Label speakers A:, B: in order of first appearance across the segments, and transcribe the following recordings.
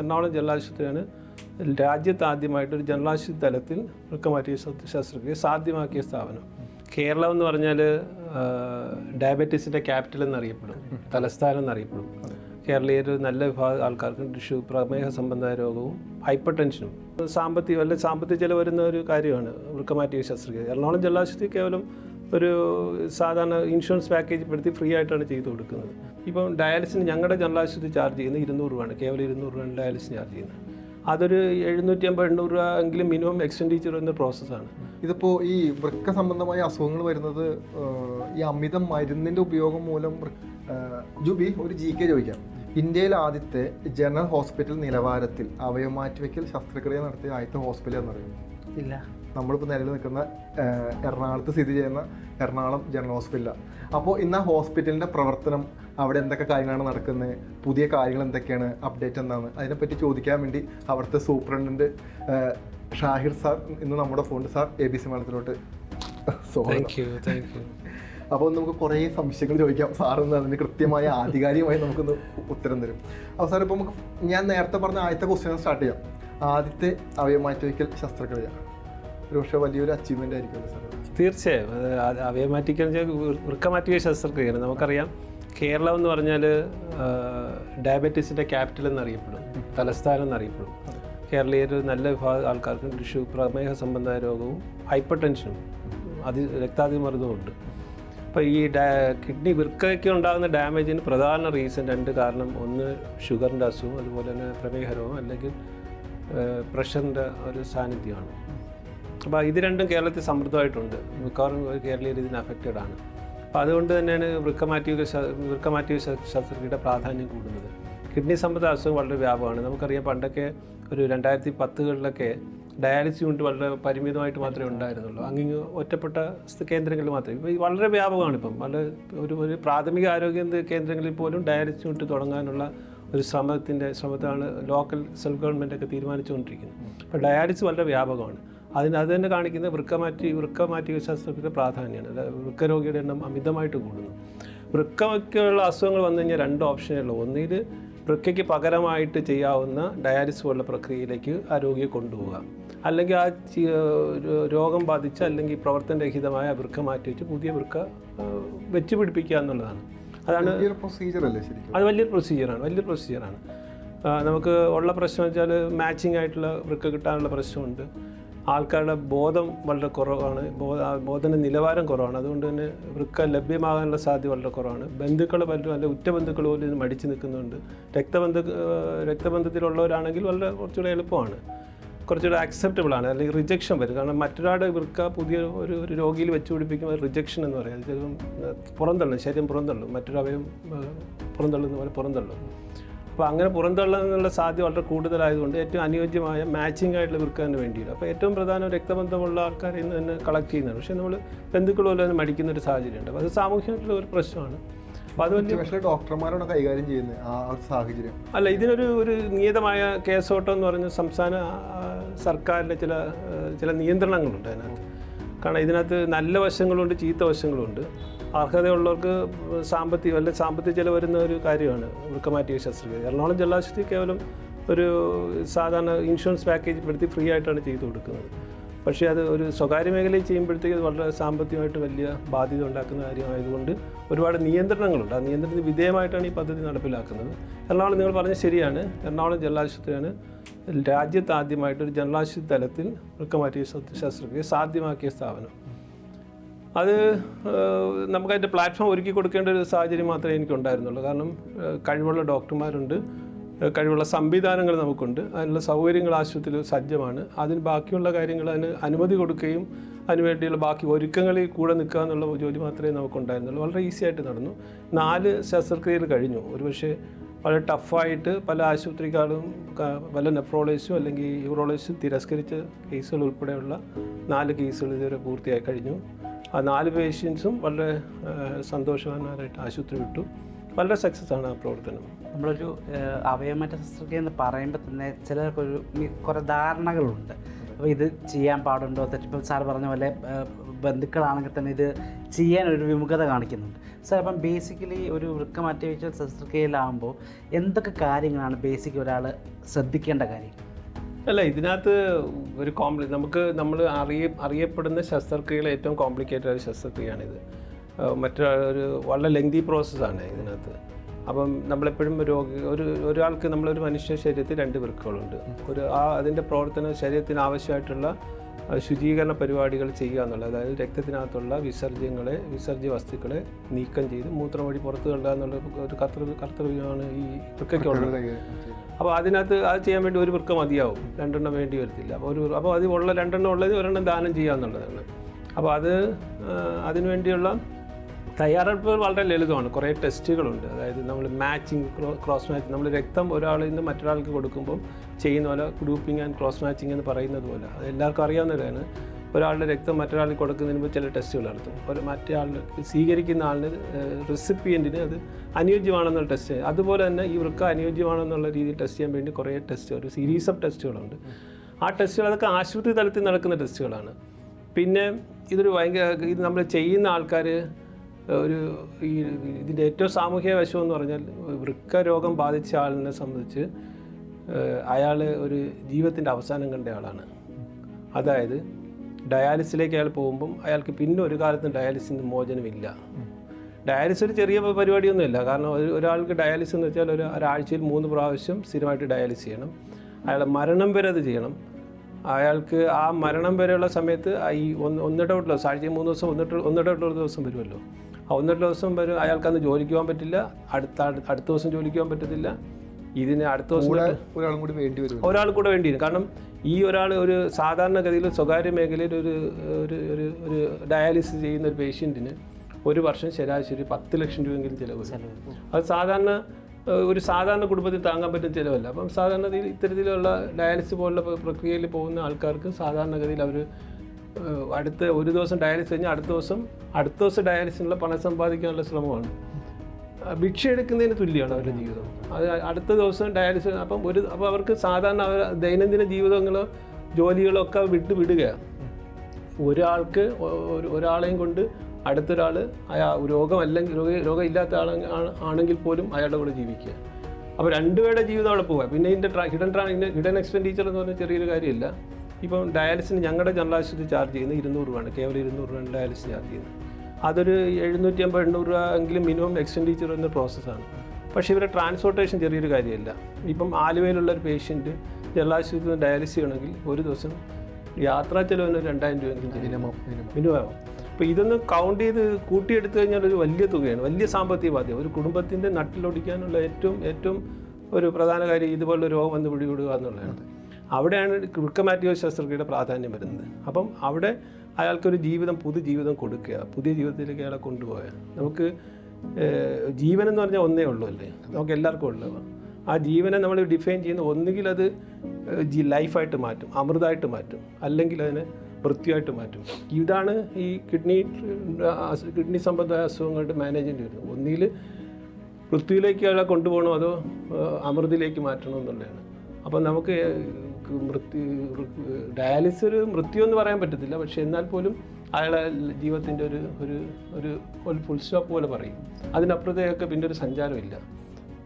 A: Ernakulam general ആശുപത്രിയാണ് രാജ്യത്ത് ആദ്യമായിട്ട് ഒരു ജനറൽ ആശുപത്രി തലത്തിൽ വൃക്കമാറ്റിയ ശസ്ത്രക്രിയ സാധ്യമാക്കിയ സ്ഥാപനം. കേരളം എന്ന് പറഞ്ഞാൽ ഡയബറ്റീസിന്റെ ക്യാപിറ്റൽ എന്നറിയപ്പെടും. തലസ്ഥാനം എന്നറിയപ്പെടും. കേരളീയർ നല്ല വിഭാഗം ആൾക്കാർക്ക് ടിഷ്യൂ പ്രമേഹ സംബന്ധമായ രോഗവും ഹൈപ്പർ ടെൻഷനും സാമ്പത്തിക അല്ലെ സാമ്പത്തിക ചില വരുന്ന ഒരു കാര്യമാണ് വൃക്കമാറ്റിയ ശസ്ത്രക്രിയ. എറണാകുളം ജനറൽ ആശുപത്രി കേവലം ഒരു സാധാരണ ഇൻഷുറൻസ് പാക്കേജ് പെടുത്തി ഫ്രീ ആയിട്ടാണ് ചെയ്തു കൊടുക്കുന്നത്. ഇപ്പം ഡയാലിസിന് ഞങ്ങളുടെ ജനറൽ ആശുപത്രി ചാർജ് ചെയ്യുന്നത് ഇരുന്നൂറ് രൂപയാണ്. കേവലം ഇരുന്നൂറ് രൂപയാണ് ഡയാലിസിന് ചാർജ് ചെയ്യുന്നത്. അതൊരു എഴുന്നൂറ്റി അമ്പത് എണ്ണൂറ് രൂപ എങ്കിലും മിനിമം എക്സ്പെൻഡിച്ചർ വരുന്ന പ്രോസസ്സാണ്.
B: ഇതിപ്പോൾ ഈ വൃക്ക സംബന്ധമായ അസുഖങ്ങൾ വരുന്നത് ഈ അമിത മരുന്നിന്റെ ഉപയോഗം മൂലം ജുബി ഒരു ജി കെ ചോദിക്കാം. ഇന്ത്യയിൽ ആദ്യത്തെ ജനറൽ ഹോസ്പിറ്റൽ നിലവാരത്തിൽ അവയവമാറ്റിവെക്കൽ ശസ്ത്രക്രിയ നടത്തിയ ആദ്യത്തെ ഹോസ്പിറ്റൽ എന്ന് എന്നറിയുന്നു
C: ഇല്ല.
B: നമ്മളിപ്പോൾ നിലവിൽ നിൽക്കുന്ന എറണാകുളത്ത് സ്ഥിതി ചെയ്യുന്ന എറണാകുളം ജനറൽ ഹോസ്പിറ്റലാണ് അപ്പോൾ ഇന്ന് ആ ഹോസ്പിറ്റലിന്റെ പ്രവർത്തനം അവിടെ എന്തൊക്കെ കാര്യങ്ങളാണ് നടക്കുന്നത് പുതിയ കാര്യങ്ങൾ എന്തൊക്കെയാണ് അപ്ഡേറ്റ് എന്താണ് അതിനെപ്പറ്റി ചോദിക്കാൻ വേണ്ടി അവിടുത്തെ സൂപ്രണ്ടന്റ് ഷാഹിർ സാർ ഇന്ന് നമ്മുടെ ഫോണിൽ സാർ എ ബി സി മലത്തിലോട്ട് അപ്പോൾ നമുക്ക് കുറേ സംശയങ്ങൾ ചോദിക്കാം. സാറിന്ന് അതിന് കൃത്യമായ ആധികാരികമായി നമുക്കൊന്ന് ഉത്തരം തരും. അപ്പോൾ സാർ ഇപ്പോൾ നമുക്ക് ഞാൻ നേരത്തെ പറഞ്ഞ ആദ്യത്തെ ക്വസ്റ്റ്യൻ സ്റ്റാർട്ട് ചെയ്യാം. ആദ്യത്തെ അവയവമാറ്റിവയ്ക്കൽ ശസ്ത്രക്രിയ. ഒരു പക്ഷേ വലിയൊരു അച്ചീവ്മെന്റ് ആയിരിക്കും സാർ
A: തീർച്ചയായും. അവയമാറ്റിക്കൽ വൃക്കമാറ്റിക ശസ്ത്രക്രിയയാണ്. നമുക്കറിയാം കേരളം എന്ന് പറഞ്ഞാൽ ഡയബറ്റീസിന്റെ ക്യാപിറ്റൽ എന്നറിയപ്പെടും തലസ്ഥാനം എന്നറിയപ്പെടും. കേരളീയർ നല്ല വിഭാഗം ആൾക്കാർക്ക് ടിഷ്യൂ പ്രമേഹ സംബന്ധമായ രോഗവും ഹൈപ്പർ ടെൻഷനും അതി രക്താതിമർദ്ദവും ഉണ്ട്. അപ്പോൾ ഈ ഡാ കിഡ്നി വൃക്കയ്ക്ക് ഉണ്ടാകുന്ന ഡാമേജിന് പ്രധാന റീസൺ രണ്ട് കാരണം. ഒന്ന് ഷുഗറിന്റെ അസുഖം അതുപോലെ തന്നെ പ്രമേഹ രോഗം അല്ലെങ്കിൽ പ്രഷറിന്റെ ഒരു സാന്നിധ്യമാണ്. അപ്പോൾ ഇത് രണ്ടും കേരളത്തിൽ സമൃദ്ധമായിട്ടുണ്ട്. മിക്കവാറും കേരളീയർ ഇതിന് അഫക്റ്റഡ് ആണ്. അപ്പോൾ അതുകൊണ്ട് തന്നെയാണ് വൃക്കമാറ്റി വൃക്കമാറ്റി ശസ്ത്രക്രിയയുടെ പ്രാധാന്യം കൂടുന്നത്. കിഡ്നി സംബന്ധ അസുഖം വളരെ വ്യാപകമാണ്. നമുക്കറിയാം പണ്ടൊക്കെ ഒരു രണ്ടായിരത്തി പത്തുകളിലൊക്കെ ഡയാലിസിസ് യൂണിറ്റ് വളരെ പരിമിതമായിട്ട് മാത്രമേ ഉണ്ടായിരുന്നുള്ളൂ. അങ്ങിങ്ങ് ഒറ്റപ്പെട്ട കേന്ദ്രങ്ങളിൽ മാത്രമേ. ഇപ്പോൾ വളരെ വ്യാപകമാണ് ഇപ്പം. വളരെ ഒരു ഒരു പ്രാഥമിക ആരോഗ്യ കേന്ദ്രങ്ങളിൽ പോലും ഡയാലിസിസ് യൂണിറ്റ് തുടങ്ങാനുള്ള ഒരു ശ്രമത്തിന്റെ ശ്രമത്താണ് ലോക്കൽ സെൽഫ് ഗവൺമെന്റൊക്കെ തീരുമാനിച്ചുകൊണ്ടിരിക്കുന്നത്. അപ്പോൾ ഡയാലിസിസ് വളരെ വ്യാപകമാണ്. അതിന് അത് തന്നെ കാണിക്കുന്ന വൃക്ക മാറ്റി വൃക്ക മാറ്റി ശാസ്ത്രത്തിന്റെ പ്രാധാന്യമാണ്. അതായത് വൃക്ക രോഗിയുടെ എണ്ണം അമിതമായിട്ട് കൂടുന്നു. വൃക്കയ്ക്കുള്ള അസുഖങ്ങൾ വന്നു കഴിഞ്ഞാൽ രണ്ട് ഓപ്ഷനേ ഉള്ളൂ. ഒന്നിൽ വൃക്കയ്ക്ക് പകരമായിട്ട് ചെയ്യാവുന്ന ഡയാലിസിസ് പോലുള്ള പ്രക്രിയയിലേക്ക് ആ രോഗിയെ കൊണ്ടുപോവുക. അല്ലെങ്കിൽ ആ രോഗം ബാധിച്ച അല്ലെങ്കിൽ പ്രവർത്തനരഹിതമായ വൃക്ക മാറ്റി വെച്ച് പുതിയ വൃക്ക വെച്ച് പിടിപ്പിക്കുക എന്നുള്ളതാണ്. അതാണ്
B: പ്രൊസീജിയർ അല്ലേ ശരിക്കും?
A: അത് വലിയൊരു പ്രൊസീജിയറാണ് വലിയൊരു പ്രൊസീജിയറാണ് നമുക്ക് ഉള്ള പ്രശ്നം വെച്ചാൽ മാച്ചിങ് ആയിട്ടുള്ള വൃക്ക കിട്ടാനുള്ള പ്രശ്നമുണ്ട്. ആൾക്കാരുടെ ബോധം വളരെ കുറവാണ്. ബോധ ബോധന നിലവാരം കുറവാണ്. അതുകൊണ്ട് തന്നെ വൃക്ക ലഭ്യമാകാനുള്ള സാധ്യത വളരെ കുറവാണ്. ബന്ധുക്കൾ പലരും അല്ലെ ഉറ്റ ബന്ധുക്കൾ പോലും ഇത് മടിച്ചു നിൽക്കുന്നുണ്ട്. രക്തബന്ധ രക്തബന്ധത്തിലുള്ളവരാണെങ്കിൽ വളരെ കുറച്ചുകൂടെ എളുപ്പമാണ്. കുറച്ചുകൂടെ ആക്സെപ്റ്റബിൾ ആണ്. അല്ലെങ്കിൽ റിജക്ഷൻ വരും. കാരണം മറ്റൊരാളുടെ വൃക്ക പുതിയ ഒരു ഒരു രോഗിയിൽ വെച്ച് പിടിപ്പിക്കുമ്പോൾ റിജക്ഷൻ എന്ന് പറയുന്നത് ചിലപ്പം പുറന്തള്ളും. ശരീരം പുറന്തള്ളും. മറ്റൊരവയം പുറന്തള്ളുന്ന പോലെ പുറന്തള്ളും. അപ്പോൾ അങ്ങനെ പുറന്തള്ളുന്നുള്ള സാധ്യത വളരെ കൂടുതലായതുകൊണ്ട് ഏറ്റവും അനുയോജ്യമായ മാച്ചിങ് ആയിട്ട് വിൽക്കാൻ വേണ്ടിയിട്ട്. അപ്പോൾ ഏറ്റവും പ്രധാനം രക്തബന്ധമുള്ള ആൾക്കാരെ ഇന്ന് തന്നെ കളക്ട് ചെയ്യുന്നുണ്ട് പക്ഷേ നമ്മൾ ബന്ധുക്കൾ പോലെ തന്നെ മടിക്കുന്ന ഒരു സാഹചര്യമുണ്ട്. അപ്പോൾ അത് സാമൂഹ്യമായിട്ടുള്ള ഒരു പ്രശ്നമാണ്. അത് വലിയ
B: ഡോക്ടർമാരാണ് കൈകാര്യം ചെയ്യുന്നത് ആ സാഹചര്യം.
A: അല്ല ഇതിനൊരു ഒരു നിയതമായ കേസോട്ടം എന്ന് പറഞ്ഞ സംസ്ഥാന സർക്കാരിന്റെ ചില ചില നിയന്ത്രണങ്ങളുണ്ട് അതിനകത്ത്. കാരണം ഇതിനകത്ത് നല്ല വശങ്ങളുണ്ട് ചീത്ത വശങ്ങളുണ്ട്. അർഹതയുള്ളവർക്ക് സാമ്പത്തിക അല്ലെ സാമ്പത്തിക ചില വരുന്ന ഒരു കാര്യമാണ് വൃക്കമാറ്റിയ ശസ്ത്രക്രിയ. എറണാകുളം ജലാശുപത്രി കേവലം ഒരു സാധാരണ ഇൻഷുറൻസ് പാക്കേജ് പെടുത്തി ഫ്രീ ആയിട്ടാണ് ചെയ്തു കൊടുക്കുന്നത്. പക്ഷേ അത് ഒരു സ്വകാര്യ മേഖലയിൽ ചെയ്യുമ്പോഴത്തേക്ക് വളരെ സാമ്പത്തികമായിട്ട് വലിയ ബാധ്യത ഉണ്ടാക്കുന്ന കാര്യമായതുകൊണ്ട് ഒരുപാട് നിയന്ത്രണങ്ങളുണ്ട്. ആ നിയന്ത്രണത്തിന് വിധേയമായിട്ടാണ് ഈ പദ്ധതി നടപ്പിലാക്കുന്നത്. എറണാകുളം നിങ്ങൾ പറഞ്ഞ ശരിയാണ്. എറണാകുളം ജലാശുപത്രിയാണ് രാജ്യത്ത് ഒരു ജനറൽ തലത്തിൽ വൃക്കമാറ്റിയ ശസ്ത്ര- ശസ്ത്രക്രിയ സാധ്യമാക്കിയ സ്ഥാപനം. അത് നമുക്കതിന്റെ പ്ലാറ്റ്ഫോം ഒരുക്കി കൊടുക്കേണ്ട ഒരു സാഹചര്യം മാത്രമേ എനിക്കുണ്ടായിരുന്നുള്ളൂ. കാരണം കഴിവുള്ള ഡോക്ടർമാരുണ്ട്. കഴിവുള്ള സംവിധാനങ്ങൾ നമുക്കുണ്ട്. അതിനുള്ള സൗകര്യങ്ങൾ ആശുപത്രിയിൽ സജ്ജമാണ്. അതിന് ബാക്കിയുള്ള കാര്യങ്ങൾ അതിന് അനുമതി കൊടുക്കുകയും അതിനുവേണ്ടിയുള്ള ബാക്കി ഒരുക്കങ്ങളിൽ കൂടെ നിൽക്കുക എന്നുള്ള ജോലി മാത്രമേ നമുക്കുണ്ടായിരുന്നുള്ളൂ. വളരെ ഈസി ആയിട്ട് നടന്നു. നാല് ശസ്ത്രക്രിയകൾ കഴിഞ്ഞു. ഒരുപക്ഷെ വളരെ ടഫായിട്ട് പല ആശുപത്രിക്കാരും ക- പല നെഫ്രോളജിസ്റ്റും അല്ലെങ്കിൽ യൂറോളജിസ്റ്റും തിരസ്കരിച്ച കേസുകൾ ഉൾപ്പെടെയുള്ള നാല് കേസുകൾ ഇതുവരെ പൂർത്തിയായി കഴിഞ്ഞു. ആ നാല് പേഷ്യൻസും വളരെ സന്തോഷവാനായിട്ട് ആശുപത്രി വിട്ടു. വളരെ സക്സസ് ആണ് ആ പ്രവർത്തനം.
C: നമ്മളൊരു അവയമറ്റ ശസ്ത്രക്രിയ എന്ന് പറയുമ്പോൾ തന്നെ ചിലർക്കൊരു കുറേ ധാരണകളുണ്ട്. അപ്പോൾ ഇത് ചെയ്യാൻ പാടുണ്ടോ? തെറ്റിപ്പോൾ സാർ പറഞ്ഞ പോലെ ബന്ധുക്കളാണെങ്കിൽ തന്നെ ഇത് ചെയ്യാൻ ഒരു വിമുഖത കാണിക്കുന്നുണ്ട്. സാർ അപ്പം ബേസിക്കലി ഒരു വൃക്ക മാറ്റിവെച്ച ശസ്ത്രക്രിയയിലാകുമ്പോൾ എന്തൊക്കെ കാര്യങ്ങളാണ് ബേസിക് ഒരാൾ ശ്രദ്ധിക്കേണ്ട കാര്യം?
A: അല്ല ഇതിനകത്ത് ഒരു കോംപ്ലി നമുക്ക് നമ്മൾ അറിയ അറിയപ്പെടുന്ന ശസ്ത്രക്രിയകൾ ഏറ്റവും കോംപ്ലിക്കേറ്റഡ് ആയ ശസ്ത്രക്രിയയാണിത്. മറ്റൊരാൾ ഒരു വളരെ ലെങ്തി പ്രോസസ്സാണ് ഇതിനകത്ത്. അപ്പം നമ്മളെപ്പോഴും രോഗി ഒരു ഒരാൾക്ക് നമ്മളൊരു മനുഷ്യ ശരീരത്തിൽ രണ്ട് വൃക്കകളുണ്ട്. ഒരു ആ അതിന്റെ പ്രവർത്തന ശരീരത്തിന് ആവശ്യമായിട്ടുള്ള ശുചീകരണ പരിപാടികൾ ചെയ്യുക എന്നുള്ളത്. അതായത് രക്തത്തിനകത്തുള്ള വിസർജ്യങ്ങളെ വിസർജ്യ വസ്തുക്കളെ നീക്കം ചെയ്ത് മൂത്രം വഴി പുറത്തു തള്ളുക എന്നുള്ള ഒരു കർത്തവ്യ കർത്തവ്യമാണ് ഈ വൃക്കയ്ക്കുള്ളത്. അപ്പോൾ അതിനകത്ത് അത് ചെയ്യാൻ വേണ്ടി ഒരു വൃക്ക മതിയാവും. രണ്ടെണ്ണം വേണ്ടി വരത്തില്ല. അപ്പോൾ ഒരു അപ്പോൾ അത് ഉള്ള രണ്ടെണ്ണം ഉള്ളത് ഒരെണ്ണം ദാനം ചെയ്യുക എന്നുള്ളതാണ്. അപ്പോൾ അത് അതിനുവേണ്ടിയുള്ള തയ്യാറെടുപ്പുകൾ വളരെ ലളിതമാണ്. കുറേ ടെസ്റ്റുകളുണ്ട്. അതായത് നമ്മൾ മാച്ചിങ് ക്രോസ് മാച്ച് നമ്മൾ രക്തം ഒരാളിൽ നിന്ന് മറ്റൊരാൾക്ക് കൊടുക്കുമ്പോൾ ചെയ്യുന്ന പോലെ ഗ്രൂപ്പിംഗ് ആൻഡ് ക്രോസ് മാച്ചിങ് എന്ന് പറയുന്നത് പോലെ. അത് എല്ലാവർക്കും അറിയാവുന്നതാണ് ഒരാളുടെ രക്തം മറ്റൊരാൾക്ക് കൊടുക്കുന്നതിന് മുമ്പ് ചില ടെസ്റ്റുകൾ നടത്തും. ഒരു മറ്റേ സ്വീകരിക്കുന്ന ആളിന് റെസിപ്പിയന്റിന് അത് അനുയോജ്യമാണെന്നുള്ള ടെസ്റ്റ്. അതുപോലെ തന്നെ ഈ വൃക്ക അനുയോജ്യമാണെന്നുള്ള രീതിയിൽ ടെസ്റ്റ് ചെയ്യാൻ വേണ്ടി കുറേ ടെസ്റ്റ് ഒരു സീരീസ് ഓഫ് ടെസ്റ്റുകളുണ്ട്. ആ ടെസ്റ്റുകൾ അതൊക്കെ ആശുപത്രി തലത്തിൽ നടക്കുന്ന ടെസ്റ്റുകളാണ്. പിന്നെ ഇതൊരു ഭയങ്കര ഇത് നമ്മൾ ചെയ്യുന്ന ആൾക്കാർ ഒരു ഈ ഇതിന്റെ ഏറ്റവും സാമൂഹിക വശം എന്ന് പറഞ്ഞാൽ വൃക്ക രോഗം ബാധിച്ച ആളിനെ സംബന്ധിച്ച് അയാൾ ഒരു ജീവിതത്തിന്റെ അവസാനം കണ്ട ആളാണ്. അതായത് ഡയാലിസിലേക്ക് അയാൾ പോകുമ്പം അയാൾക്ക് പിന്നെ ഒരു കാലത്തും ഡയാലിസിന് മോചനമില്ല. ഡയാലിസിസ് ഒരു ചെറിയ പരിപാടിയൊന്നുമില്ല. കാരണം ഒരു ഒരാൾക്ക് ഡയാലിസിസ് എന്ന് വെച്ചാൽ ഒരു ഒരാഴ്ചയിൽ മൂന്ന് പ്രാവശ്യം സ്ഥിരമായിട്ട് ഡയാലിസിസ് ചെയ്യണം. അയാളെ മരണം വരെ അത് ചെയ്യണം. അയാൾക്ക് ആ മരണം വരെയുള്ള സമയത്ത് ഈ ഒന്ന് ഒന്നിടവിട്ടുള്ള ആഴ്ചയിൽ മൂന്ന് ദിവസം ഒന്നിട്ട് ഒന്നിടവിട്ടുള്ള ദിവസം വരുമല്ലോ. ആ ഒന്നിട്ട് ദിവസം വരും അയാൾക്ക് അന്ന് ജോലിക്ക് പോകാൻ പറ്റില്ല. അടുത്ത അടുത്ത ദിവസം ജോലിക്ക് പോകാൻ പറ്റത്തില്ല. ഇതിന് അടുത്ത ദിവസം
B: കൂടെ ഒരാളും കൂടി വേണ്ടി വരും
A: ഒരാൾ കൂടെ വേണ്ടി വരും കാരണം ഈ ഒരാൾ ഒരു സാധാരണഗതിയിൽ സ്വകാര്യ മേഖലയിൽ ഒരു ഒരു ഒരു ഒരു ഡയാലിസിസ് ചെയ്യുന്ന ഒരു പേഷ്യന്റിന് ഒരു വർഷം ശരാശരി പത്ത് ലക്ഷം രൂപയെങ്കിലും ചിലവ് അത് സാധാരണ ഒരു സാധാരണ കുടുംബത്തിൽ താങ്ങാൻ പറ്റുന്ന ചിലവല്ല. അപ്പം സാധാരണ ഇത്തരത്തിലുള്ള ഡയാലിസിസ് പോലുള്ള പ്രക്രിയയിൽ പോകുന്ന ആൾക്കാർക്ക് സാധാരണഗതിയിൽ അവർ അടുത്ത ഒരു ദിവസം ഡയാലിസിസ് കഴിഞ്ഞാൽ അടുത്ത ദിവസം അടുത്ത ദിവസം ഡയാലിസിനുള്ള പണം സമ്പാദിക്കാനുള്ള ശ്രമമാണ്. ഭിക്ഷ എടുക്കുന്നതിന് തുല്യമാണ് അവരുടെ ജീവിതം. അത് അടുത്ത ദിവസം ഡയാലിസിസ് അപ്പം ഒരു അപ്പോൾ അവർക്ക് സാധാരണ അവർ ദൈനംദിന ജീവിതങ്ങളോ ജോലികളോ ഒക്കെ വിട്ട് വിടുകയാണ് ഒരാൾക്ക് ഒരാളെയും കൊണ്ട് അടുത്തൊരാൾ അയാ രോഗമല്ലെങ്കിൽ രോഗ രോഗമില്ലാത്ത ആളെ ആണെങ്കിൽ പോലും അയാളുടെ കൂടെ ജീവിക്കുക. അപ്പോൾ രണ്ടുപേരുടെ ജീവിതം അവിടെ പോവുക. പിന്നെ ഇതിന്റെ ഹിഡൻ ട്രാ ഹിഡൻ എക്സ്പെൻഡിച്ചർ എന്ന് പറഞ്ഞാൽ ചെറിയൊരു കാര്യമില്ല. ഇപ്പം ഡയാലിസിന് ഞങ്ങളുടെ ജനറൽ ആശുപത്രി ചാർജ് ചെയ്യുന്നത് ഇരുന്നൂറ് രൂപയാണ്. കേവലം ഇരുന്നൂറ് രൂപയാണ് ഡയാലിസിസ് ചാർജ് ചെയ്യുന്നത്. അതൊരു എഴുന്നൂറ്റി അമ്പത് എണ്ണൂറ് രൂപ എങ്കിലും മിനിമം എക്സ്പെൻഡിച്ചർ എന്ന പ്രോസസ്സാണ്. പക്ഷേ ഇവരുടെ ട്രാൻസ്പോർട്ടേഷൻ ചെറിയൊരു കാര്യമല്ല. ഇപ്പം ആലുവയിലുള്ള ഒരു പേഷ്യന്റ് ജനറൽ ആശുപത്രിയിൽ നിന്ന് ഡയാലിസിസ് ചെയ്യണമെങ്കിൽ ഒരു ദിവസം യാത്രാ ചെലവിന് രണ്ടായിരം രൂപയെങ്കിലും
B: മിനിമം മിനിമം.
A: അപ്പോൾ ഇതൊന്ന് കൗണ്ട് ചെയ്ത് കൂട്ടിയെടുത്തു കഴിഞ്ഞാൽ ഒരു വലിയ തുകയാണ്. വലിയ സാമ്പത്തിക ബാധ്യത. ഒരു കുടുംബത്തിന്റെ നട്ടിലൊടിക്കാനുള്ള ഏറ്റവും ഏറ്റവും ഒരു പ്രധാന കാര്യം ഇതുപോലുള്ള രോഗം വന്ന് പിടികൂടുക എന്നുള്ളതാണ്. അവിടെയാണ് വൃക്കമാറ്റിയോ ശസ്ത്രക്രിയയുടെ പ്രാധാന്യം വരുന്നത്. അപ്പം അവിടെ അയാൾക്കൊരു ജീവിതം പുതുജീവിതം കൊടുക്കുക പുതിയ ജീവിതത്തിലേക്ക് അയാളെ കൊണ്ടുപോകുക നമുക്ക് ജീവൻ എന്ന് പറഞ്ഞാൽ ഒന്നേ ഉള്ളൂ അല്ലേ? നമുക്ക് എല്ലാവർക്കും ഉള്ളൂ ആ ജീവനെ നമ്മൾ ഡിഫൈൻ ചെയ്യുന്ന ഒന്നുകിൽ അത് ലൈഫായിട്ട് മാറ്റും അമൃതമായിട്ട് മാറ്റും അല്ലെങ്കിൽ അതിനെ വൃത്തിയായിട്ട് മാറ്റും. ഇതാണ് ഈ കിഡ്നി കിഡ്നി സംബന്ധമായ അസുഖങ്ങളുടെ മാനേജ്മെന്റ് വരുന്നത്. ഒന്നിൽ വൃത്തിയിലേക്ക് അയാളെ കൊണ്ടുപോകണോ അതോ അമൃതിലേക്ക് മാറ്റണമെന്നുള്ളതാണ് അപ്പം നമുക്ക് മൃത്യു ഡയാലിസിസ് ഒരു മൃത്യു എന്ന് പറയാൻ പറ്റത്തില്ല. പക്ഷെ എന്നാൽ പോലും അയാളെ ജീവിതത്തിന്റെ ഒരു ഒരു ഒരു ഒരു ഫുൾ സ്റ്റോപ്പ് പോലെ പറയും. അതിനപ്പുറത്തേക്കൊക്കെ പിന്നെ ഒരു സഞ്ചാരമില്ല.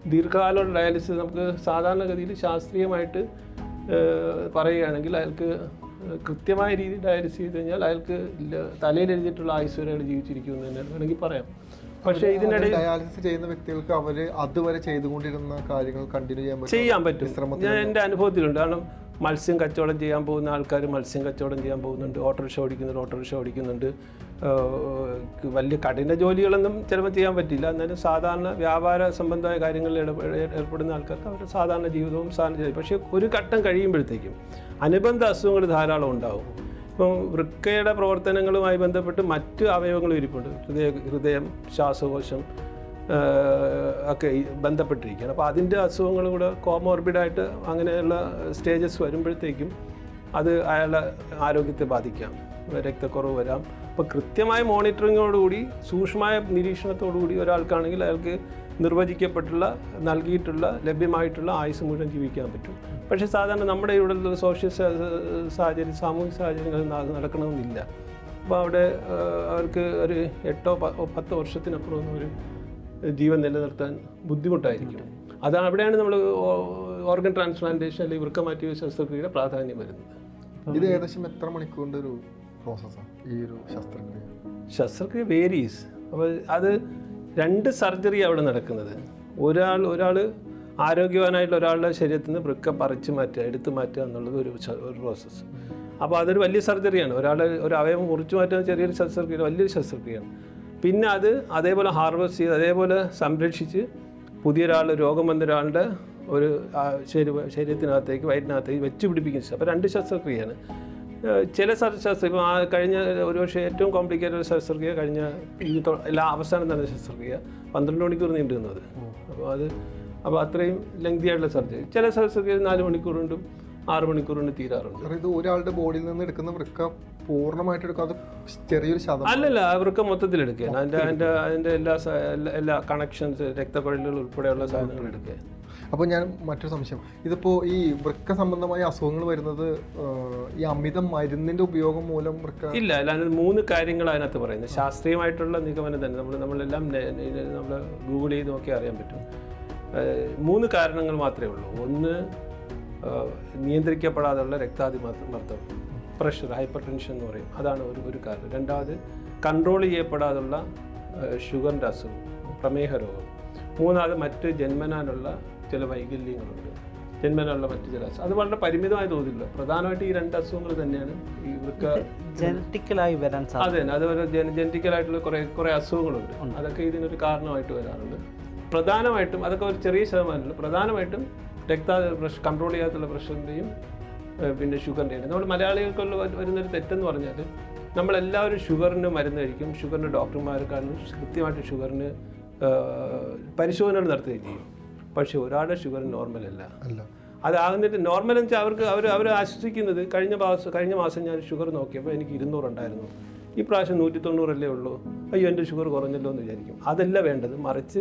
A: ദീർഘകാലം ഡയാലിസിസ് നമുക്ക് സാധാരണഗതിയിൽ ശാസ്ത്രീയമായിട്ട് പറയുകയാണെങ്കിൽ അയാൾക്ക് കൃത്യമായ രീതിയിൽ ഡയാലിസിസ് ചെയ്ത് കഴിഞ്ഞാൽ അയാൾക്ക് തലയിൽ എഴുതിയിട്ടുള്ള ആയുസ് വരെ അയാൾ ജീവിച്ചിരിക്കുമെന്ന് തന്നെ വേണമെങ്കിൽ പറയാം. പക്ഷേ ഇതിനിടയിൽ
B: ഡയാലിസിസ് ചെയ്യുന്ന വ്യക്തികൾക്ക് അവർ അതുവരെ ചെയ്തുകൊണ്ടിരുന്ന കാര്യങ്ങൾ കണ്ടിന്യൂ ചെയ്യാൻ പറ്റും
A: ചെയ്യാൻ പറ്റും.
B: വിശ്രമത്തിന്
A: ഞാൻ എന്റെ അനുഭവത്തിലുണ്ട്. കാരണം മത്സ്യം കച്ചവടം ചെയ്യാൻ പോകുന്ന ആൾക്കാർ മത്സ്യം കച്ചവടം ചെയ്യാൻ പോകുന്നുണ്ട്. ഓട്ടോറിക്ഷ ഓടിക്കുന്നുണ്ട് ഓട്ടോറിക്ഷ ഓടിക്കുന്നുണ്ട്. വലിയ കഠിന ജോലികളൊന്നും ചിലപ്പോൾ ചെയ്യാൻ പറ്റില്ല. എന്നാലും സാധാരണ വ്യാപാര സംബന്ധമായ കാര്യങ്ങളിൽ ഏർപ്പെടുന്ന ആൾക്കാർക്ക് അവരുടെ സാധാരണ ജീവിതവും സാധാരണ പക്ഷേ ഒരു ഘട്ടം കഴിയുമ്പോഴത്തേക്കും അനുബന്ധ അസുഖങ്ങൾ ധാരാളം ഉണ്ടാവും. ഇപ്പം വൃക്കയുടെ പ്രവർത്തനങ്ങളുമായി ബന്ധപ്പെട്ട് മറ്റ് അവയവങ്ങളും ഇരിപ്പുണ്ട്. ഹൃദയ ഹൃദയം ശ്വാസകോശം ഒക്കെ ബന്ധപ്പെട്ടിരിക്കുകയാണ്. അപ്പോൾ അതിന്റെ അസുഖങ്ങൾ കൂടെ കോമോർബിഡായിട്ട് അങ്ങനെയുള്ള സ്റ്റേജസ് വരുമ്പോഴത്തേക്കും അത് അയാളുടെ ആരോഗ്യത്തെ ബാധിക്കാം. രക്തക്കുറവ് വരാം. അപ്പോൾ കൃത്യമായ മോണിറ്ററിങ്ങോടുകൂടി സൂക്ഷ്മമായ നിരീക്ഷണത്തോടുകൂടി ഒരാൾക്കാണെങ്കിൽ അയാൾക്ക് നിർവചിക്കപ്പെട്ടുള്ള നൽകിയിട്ടുള്ള ലഭ്യമായിട്ടുള്ള ആയുസ് മുഴുവൻ ജീവിക്കാൻ പറ്റും. പക്ഷേ സാധാരണ നമ്മുടെ ഇവിടെയുള്ള സോഷ്യൽ സാഹചര്യം സാമൂഹിക സാഹചര്യങ്ങൾ നടക്കണമെന്നില്ല. അപ്പോൾ അവിടെ അവർക്ക് ഒരു എട്ടോ പത്തോ വർഷത്തിനപ്പുറം ഒന്നും ഒരു ജീവൻ നിലനിർത്താൻ ബുദ്ധിമുട്ടായിരിക്കും. അത് അവിടെയാണ് നമ്മൾ ഓർഗൻ ട്രാൻസ്പ്ലാന്റേഷൻ അല്ലെങ്കിൽ വൃക്ക മാറ്റി ശസ്ത്രക്രിയയുടെ പ്രാധാന്യം വരുന്നത്.
B: ഇത് ഏകദേശം എത്ര മണിക്കൂറിന്റെ ഒരു പ്രോസസ്സാണ് ഈ ഒരു ശസ്ത്രക്രിയ?
A: ശസ്ത്രക്രിയ വേരീസ് അപ്പോൾ അത് രണ്ട് സർജറി അവിടെ നടക്കുന്നത്. ഒരാൾ ഒരാൾ ആരോഗ്യവാനായിട്ടുള്ള ഒരാളുടെ ശരീരത്തിൽ നിന്ന് വൃക്ക പറിച്ചു മാറ്റുക എടുത്തു മാറ്റുക എന്നുള്ളത് ഒരു ഒരു പ്രോസസ്സ് അപ്പോൾ അതൊരു വലിയ സർജറിയാണ് ഒരാളെ ഒരു അവയവം മുറിച്ചു മാറ്റുന്ന ചെറിയൊരു ശസ്ത്രക്രിയ വലിയൊരു ശസ്ത്രക്രിയയാണ്. പിന്നെ അത് അതേപോലെ ഹാർവെസ്റ്റ് ചെയ്ത് അതേപോലെ സംരക്ഷിച്ച് പുതിയൊരാൾ രോഗം വന്ന ഒരാളുടെ ഒരു ശരീര ശരീരത്തിനകത്തേക്ക് വയറ്റിനകത്തേക്ക് വെച്ച് പിടിപ്പിക്കുന്ന അപ്പോൾ രണ്ട് ശസ്ത്രക്രിയയാണ്. ചില ശസ്ത്ര- ഇപ്പം ആ കഴിഞ്ഞ ഒരു പക്ഷേ ഏറ്റവും കോംപ്ലിക്കേറ്റഡ് ശസ്ത്രക്രിയ കഴിഞ്ഞ ഈ എല്ലാ അവസാനം നടന്ന ശസ്ത്രക്രിയ പന്ത്രണ്ട് മണിക്കൂർ നീണ്ടു നിന്നത് അപ്പോൾ അത് അപ്പോൾ അത്രയും ലെങ്തി ആയിട്ടുള്ള സർജറി ചില ശസ്ത്രക്രിയ നാല് മണിക്കൂർ കൊണ്ടും ആറ് മണിക്കൂർ കൊണ്ട് തീരാറുണ്ട്.
B: ഇത് ഒരാളുടെ ബോഡിയിൽ നിന്ന് എടുക്കുന്ന വൃക്ക പൂർണമായിട്ട് എടുക്കാതെ ചെറിയൊരു ശതമാനം.
A: അല്ലല്ല അവർക്ക് മൊത്തത്തിൽ എടുക്കുകയാണ് അതിന്റെ അതിന്റെ അതിന്റെ എല്ലാ എല്ലാ- കണക്ഷൻസ് രക്തപ്പഴലുകൾ ഉൾപ്പെടെയുള്ള സാധനങ്ങൾ എടുക്കുക
B: അപ്പോൾ ഞാൻ മറ്റൊരു സംശയം. ഇതിപ്പോൾ ഈ വൃക്ക സംബന്ധമായ അസുഖങ്ങൾ വരുന്നത് ഈ അമിത മരുന്നിന്റെ ഉപയോഗം മൂലം വൃക്ക
A: ഇല്ല അല്ലാതെ മൂന്ന് കാര്യങ്ങൾ അതിനകത്ത് പറയുന്നത്. ശാസ്ത്രീയമായിട്ടുള്ള നിഗമനം തന്നെ. നമ്മൾ നമ്മളെല്ലാം നമ്മൾ ഗൂഗിൾ ചെയ്ത് നോക്കി അറിയാൻ പറ്റും. മൂന്ന് കാരണങ്ങൾ മാത്രമേ ഉള്ളൂ. ഒന്ന് നിയന്ത്രിക്കപ്പെടാതെയുള്ള രക്താതിമർദ്ദം. പ്രഷർ ഹൈപ്പർ ടെൻഷൻ എന്ന് പറയും. അതാണ് ഒരു ഒരു കാരണം. രണ്ടാമത് കൺട്രോൾ ചെയ്യപ്പെടാതുള്ള ഷുഗറിന്റെ അസുഖം പ്രമേഹ രോഗം. മൂന്നാമത് മറ്റ് ജന്മനാനുള്ള ചില വൈകല്യങ്ങളുണ്ട്. ജന്മനാനുള്ള മറ്റു ചില അസുഖം. അത് വളരെ പരിമിതമായി തോതില്ല പ്രധാനമായിട്ട് ഈ രണ്ട് അസുഖങ്ങൾ തന്നെയാണ് ഈ വൃക്ക
C: ജനറ്റിക്കലായി വരാൻ
A: അതെ അതുപോലെ ജനറ്റിക്കലായിട്ടുള്ള കുറേ കുറേ അസുഖങ്ങളുണ്ട്. അതൊക്കെ ഇതിനൊരു കാരണമായിട്ട് വരാറുണ്ട്. പ്രധാനമായിട്ടും അതൊക്കെ ഒരു ചെറിയ ശതമാനമല്ല പ്രധാനമായിട്ടും രക്ത കൺട്രോൾ ചെയ്യാത്തുള്ള പ്രഷറിന്റെയും പിന്നെ ഷുഗറിന്റെയും നമ്മൾ മലയാളികൾക്കുള്ള വരുന്നൊരു തെറ്റെന്ന് പറഞ്ഞാൽ നമ്മളെല്ലാവരും ഷുഗറിന് മരുന്ന് കഴിക്കും. ഷുഗറിന് ഡോക്ടർമാർക്കാണ് കൃത്യമായിട്ട് ഷുഗറിന് പരിശോധനകൾ നടത്തുകയും ചെയ്യും. പക്ഷേ ഒരാളുടെ ഷുഗർ നോർമൽ അല്ല.
B: അല്ല.
A: അതാകുന്നിട്ട് നോർമൽ എന്ന് വെച്ചാൽ അവർക്ക് അവർ അവർ ആശ്വസിക്കുന്നത് കഴിഞ്ഞ മാസം കഴിഞ്ഞ മാസം ഞാൻ ഷുഗർ നോക്കിയപ്പോൾ എനിക്ക് ഇരുന്നൂറുണ്ടായിരുന്നു ഈ പ്രാവശ്യം നൂറ്റി തൊണ്ണൂറല്ലേ ഉള്ളൂ. അയ്യോ എന്റെ ഷുഗർ കുറഞ്ഞല്ലോ എന്ന് വിചാരിക്കും. അതല്ല വേണ്ടത്. മറിച്ച്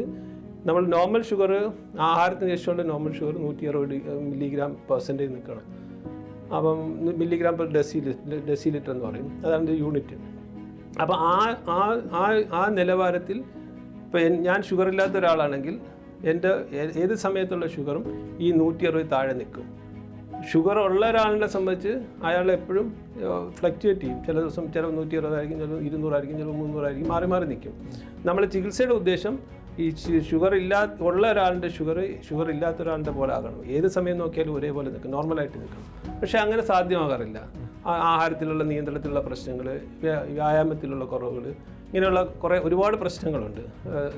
A: നമ്മൾ നോർമൽ ഷുഗർ ആഹാരത്തിന് ശേഷമുള്ള നോർമൽ ഷുഗർ നൂറ്റി അറുപത് മില്ലിഗ്രാം പെർസെന്റേജ് നിൽക്കണം അപ്പം milligram per deci decilitre എന്ന് പറയും. അതാണ് യൂണിറ്റ്. അപ്പോൾ ആ ആ ആ നിലവാരത്തിൽ ഇപ്പോൾ ഞാൻ ഷുഗർ ഇല്ലാത്ത ഒരാളാണെങ്കിൽ എന്റെ ഏത് സമയത്തുള്ള ഷുഗറും ഈ നൂറ്റി അറുപത് താഴെ നിൽക്കും. ഷുഗർ ഉള്ള ഒരാളിനെ സംബന്ധിച്ച് അയാൾ എപ്പോഴും ഫ്ലക്ച്വേറ്റ് ചെയ്യും. ചില ദിവസം ചില നൂറ്റി അറുപതായിരിക്കും ചില ഇരുന്നൂറായിരിക്കും ചില മുന്നൂറായിരിക്കും മാറി മാറി നിൽക്കും. നമ്മൾ ചികിത്സയുടെ ഉദ്ദേശം ഈ ഷുഗർ ഇല്ലാ ഉള്ള ഒരാളുടെ ഷുഗർ ഷുഗർ ഇല്ലാത്ത ഒരാളുടെ പോലെ ആകണം. ഏത് സമയം നോക്കിയാലും ഒരേപോലെ നിൽക്കും. നോർമലായിട്ട് നിൽക്കണം. പക്ഷേ അങ്ങനെ സാധ്യമാകാറില്ല. ആഹാരത്തിലുള്ള നിയന്ത്രണത്തിലുള്ള പ്രശ്നങ്ങൾ വ്യായാമത്തിലുള്ള കുറവുകൾ ഇങ്ങനെയുള്ള കുറേ ഒരുപാട് പ്രശ്നങ്ങളുണ്ട്.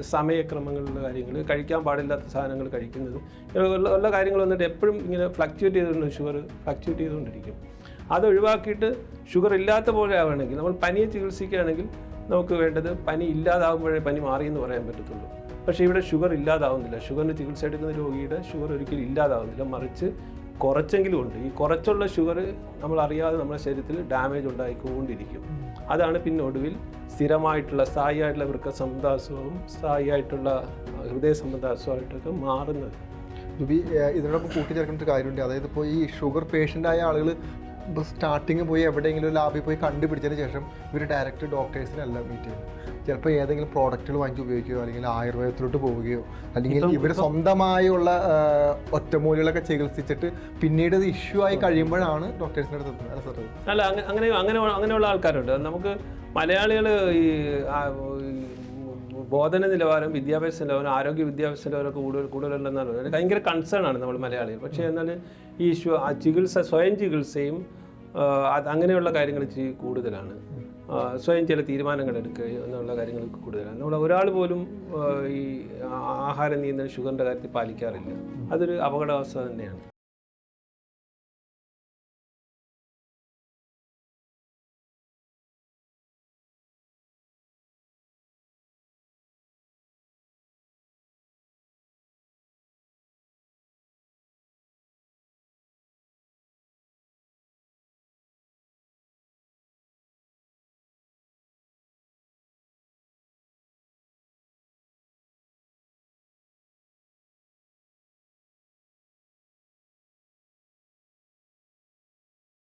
A: സമയക്രമങ്ങളിലുള്ള കാര്യങ്ങൾ കഴിക്കാൻ പാടില്ലാത്ത സാധനങ്ങൾ കഴിക്കുന്നത് ഇങ്ങനെയുള്ള ഉള്ള കാര്യങ്ങൾ വന്നിട്ട് എപ്പോഴും ഇങ്ങനെ ഫ്ലക്ച്വേറ്റ് ചെയ്തുകൊണ്ട് ഷുഗർ ഫ്ലക്ച്വേറ്റ് ചെയ്തുകൊണ്ടിരിക്കും. അത് ഒഴിവാക്കിയിട്ട് ഷുഗർ ഇല്ലാത്ത പോലെ ആവുകയാണെങ്കിൽ നമ്മൾ പനിയെ ചികിത്സിക്കുകയാണെങ്കിൽ നമുക്ക് വേണ്ടത് പനി ഇല്ലാതാകുമ്പോഴേ പനി മാറിയെന്ന് പറയാൻ പറ്റത്തുള്ളൂ. പക്ഷേ ഇവിടെ ഷുഗർ ഇല്ലാതാവുന്നില്ല. ഷുഗറിന് ചികിത്സ എടുക്കുന്ന രോഗിയുടെ ഷുഗർ ഒരിക്കലും ഇല്ലാതാവുന്നില്ല. മറിച്ച് കുറച്ചെങ്കിലും ഉണ്ട്. ഈ കുറച്ചുള്ള ഷുഗർ നമ്മൾ അറിയാതെ നമ്മുടെ ശരീരത്തിൽ ഡാമേജ് ഉണ്ടായിക്കൊണ്ടിരിക്കും. അതാണ് പിന്നെ ഒടുവിൽ സ്ഥിരമായിട്ടുള്ള സ്ഥായിയായിട്ടുള്ള വൃക്ക സംബന്ധാസുഖവും സ്ഥായിയായിട്ടുള്ള ഹൃദയ സംബന്ധാസുഖമായിട്ടൊക്കെ മാറുന്നത്.
B: ഏഹ് ഇതിനോടൊപ്പം കൂട്ടിച്ചേർക്കേണ്ട ഒരു കാര്യമുണ്ട്. അതായത് ഇപ്പോൾ ഈ ഷുഗർ പേഷ്യന്റ് ആയ ആളുകൾ സ്റ്റാർട്ടിങ് പോയി എവിടെയെങ്കിലും ലാബിൽ പോയി കണ്ടുപിടിച്ചതിന് ശേഷം ഇവർ ഡയറക്റ്റ് ഡോക്ടേഴ്സിനല്ല മീറ്റ് ചെയ്യുന്നത്. ചിലപ്പോൾ ഏതെങ്കിലും പ്രോഡക്റ്റുകൾ വാങ്ങി ഉപയോഗിക്കുകയോ അല്ലെങ്കിൽ ആയുർവേദത്തിലോട്ട് പോവുകയോ അല്ലെങ്കിൽ ഇവർ സ്വന്തമായുള്ള ഒറ്റമൂലികളൊക്കെ ചികിത്സിച്ചിട്ട് പിന്നീട് ഇത് ഇഷ്യൂ ആയി കഴിയുമ്പോഴാണ് ഡോക്ടേഴ്സിന്റെ അടുത്ത് എത്തുന്നത്. അല്ല സാർ
A: അല്ല അങ്ങനെ അങ്ങനെ അങ്ങനെയുള്ള ആൾക്കാരുണ്ട്. നമുക്ക് മലയാളികൾ ഈ ബോധന നിലവാരം വിദ്യാഭ്യാസ നിലവാരം ആരോഗ്യ വിദ്യാഭ്യാസ നിലവാരമൊക്കെ കൂടുതൽ കൂടുതലുണ്ടെന്നാണ് പറയുന്നത്. ഭയങ്കര കൺസേൺ ആണ് നമ്മൾ മലയാളികൾ. പക്ഷേ എന്നാൽ ഈ ഇഷ്യൂ ആ ചികിത്സ സ്വയം ചികിത്സയും അത് അങ്ങനെയുള്ള കാര്യങ്ങൾ കൂടുതലാണ്. സ്വയം ചില തീരുമാനങ്ങൾ എടുക്കുക എന്നുള്ള കാര്യങ്ങൾക്ക് കൂടുതലാണ്. നമ്മൾ ഒരാൾ പോലും ഈ ആഹാരം നിയന്ത്രണം ഷുഗറിന്റെ കാര്യത്തിൽ പാലിക്കാറില്ല. അതൊരു അപകടാവസ്ഥ തന്നെയാണ്.